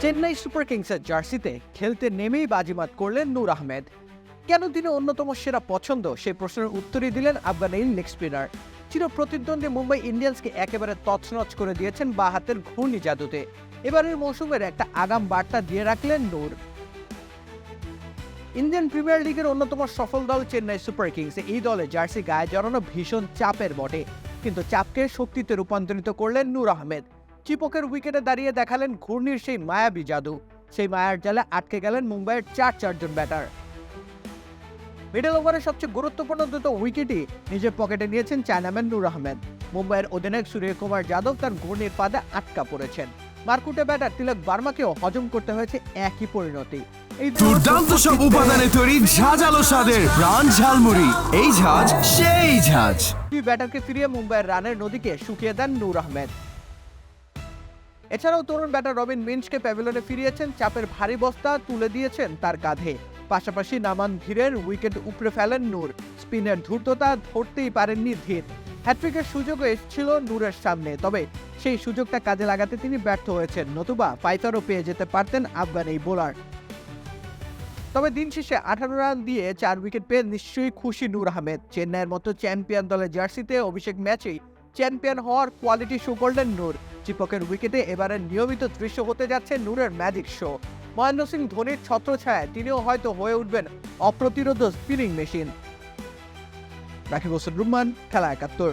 Chennai super কিংসের জার্সিতে খেলতে নেমেই বাজিমাত করলেন নূর আহমেদ। কেন তিনি অন্যতম সেরা পছন্দ? সেই প্রশ্নের উত্তরই দিলেন আফগান এই লেগ স্পিনার। চির প্রতিদ্বন্দ্বী মুম্বাই ইন্ডিয়ান্সকে একেবারে তছনছ করে দিয়েছেন বা হাতের ঘূর্ণি জাদুতে। এবারের মৌসুমের একটা আগাম বার্তা দিয়ে রাখলেন নূর। ইন্ডিয়ান প্রিমিয়ার লিগের অন্যতম সফল দল চেন্নাই সুপার কিংস এই দলে জার্সি গায়ে জড়ানো ভীষণ চাপের বটে। কিন্তু চাপকে শক্তিতে রূপান্তরিত করলেন নূর আহমেদ। চিপকের উইকেটে দাঁড়িয়ে দেখালেন ঘূর্ণির সেই মায়াবী জাদু। সেই মায়ার জালে আটকে গেলেন মুম্বাইয়ের চার চারজন ব্যাটার। মিডল ওভারের সবচেয়ে গুরুত্বপূর্ণ দুটো উইকেটই নিজের পকেটে নিয়েছেন চায়নাম্যান নূর আহমেদ। মুম্বাইয়ের অধিনায়ক সূর্যকুমার যাদব তার ঘূর্ণির পাদে আটকা পড়েছেন। মার্কুটে ব্যাটার তিলক বার্মাকেও হজম করতে হয়েছে একই পরিণতি। এই দুর্দান্ত সব উপাদানে তৈরি ঝাঁঝালো স্বাদের প্রাণ ঝালমুড়ি। এই ঝাঁজ সেই ঝাঁজ। ব্যাটারকে ফিরিয়ে মুম্বাইয়ের রানের নদীকে শুকিয়ে দেন নূর আহমেদ। এছাড়াও তরুণ ব্যাটার রবিন মিন্সকে প্যাভিলনে ফিরিয়েছেন, চাপের ভারী বস্তা তুলে দিয়েছেন তার কাঁধে পাশাপাশি নামান ধীরের উইকেট উপড়ে ফেলেন নূর। স্পিনের ধূর্ততা ধরতেই পারেননি ধীর। হ্যাট্রিকের সুযোগও এসেছিল নূরের সামনে, তবে সেই সুযোগটা কাজে লাগাতে তিনি ব্যর্থ হয়েছেন। নতুবা পাইতারও পেয়ে যেতে পারতেন আফগান এই বোলার। তবে দিন শেষে আঠারো রান দিয়ে চার উইকেট পেয়ে নিশ্চয়ই খুশি নূর আহমেদ। চেন্নাইয়ের মতো চ্যাম্পিয়ন দলের জার্সিতে অভিষেক ম্যাচেই চ্যাম্পিয়ন হওয়ার কোয়ালিটি শো করলেন নূর। চিপকের উইকেটে এবারে নিয়মিত দৃশ্য হতে যাচ্ছে নূরের ম্যাজিক শো। মহেন্দ্র সিং ধোনির ছত্রছায়ায় তিনিও হয়তো হয়ে উঠবেন অপ্রতিরোধ স্পিনিং মেশিন। রাকিব রুম্মান, খেলা একাত্তর।